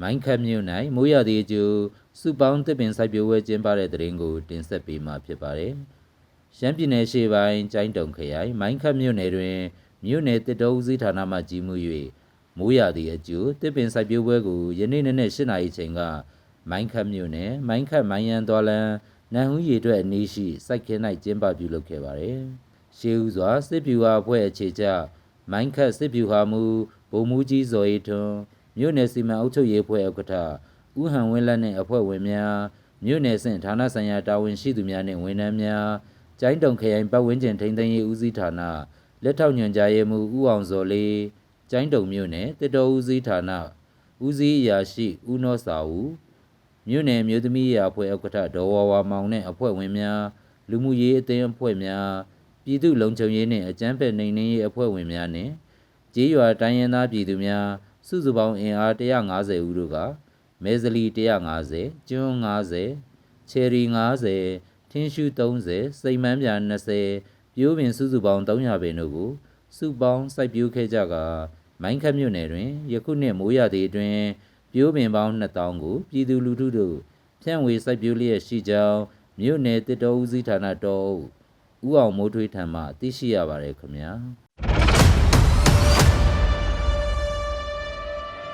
မိုင်းခတ်မြို့၌မိုးရသည့်အကျိုးစုပေါင်းတစ်ပင်စိုက်ပျိုးဝဲကျင်းပတဲ့တဲ့ရင်ကိုတင်ဆက်ပေးမှာဖြစ်ပါတယ်။ရှမ်းပြည်နယ်ရှေ့ပိုင်းကျိုင်းတုံခရိုင်မိုင်းခတ်မြို့နယ်တွင်မြို့နယ်တစ်တော်ဦးစီးဌာနမှကြီးမှု၍မိုးရသည့်အကျိုးတစ်ပင်စိုက်ပျိုးပွဲကိုယနေ့နေ့နဲ့၈နာရီချိန်ကမိုင်းခတ်မြို့နယ်မိုင်းခတ်မိုင်းရန်တော်လန်နန်ဟူးရီအတွက်အနီးရှိစိုက်ခင်း၌ကျင်းပပြုလုပ်ခဲ့ပါတယ်။ရှေးဦးစွာစစ်ပြူဟာအဖွဲ့အခြေချမိုင်းခတ်စစ်ပြူဟာမူဗိုလ်မှူးကြီးဇော်ရီထွန်း မြို့နယ်စီမံအုပ်ချုပ်ရေးအဖွဲ့ဥက္ကဋ္ဌဦးဟန်ဝင်းလက်နှင့်အဖွဲ့ဝင်များမြို့နယ်ဆင့်ဌာနဆိုင်ရာတာဝန်ရှိသူများနှင့်ဝန်ထမ်းများကျိုင်းတုံခရိုင်ပတ်ဝန်းကျင်ထိန်းသိမ်းရေးဦးစီးဌာနလက်ထောက်ညွှန်ကြားရေးမှူးဦးအောင်စောလေးကျိုင်းတုံမြို့နယ်တစ်တော်ဦးစီးဌာနဦးစီးအရာရှိဦးနောစာဦးမြို့နယ်မြို့သမီးရာအဖွဲ့ဥက္ကဋ္ဌဒေါ်ဝါဝါမောင်နှင့်အဖွဲ့ဝင်များလူမှုရေးအသင်းအဖွဲ့များပြည်သူ့လုံခြုံရေးနှင့်အကြမ်းဖက်နှိမ်နင်းရေးအဖွဲ့ဝင်များနှင့်ကျေးရွာတိုင်းရင်းသားပြည်သူများ စုစုပေါင်းအင်အား150ဦးတို့ကမဲဇလီ150ကျွန်း90ချယ်ရီ90ထင်းရှူး30စိတ်မန်းပြ20ပြိုးပင်စုစုပေါင်း300ပင်တို့ကိုစုပေါင်းစိုက်ပျိုးခဲ့ကြကာမိုင်းခတ်မြို့နယ်တွင်ယခုနှစ်မိုးရသည့်အတွင်းပြိုးပင်ပေါင်း2000ကိုပြည်သူလူထုတို့ဖြန့်ဝေစိုက်ပျိုးလျက်ရှိကြောင်းမြို့နယ်တစ်တော်ဦးစီးဌာနတော်ဦးအောင်မိုးထွေးထံမှသိရှိရပါတယ်ခင်ဗျာ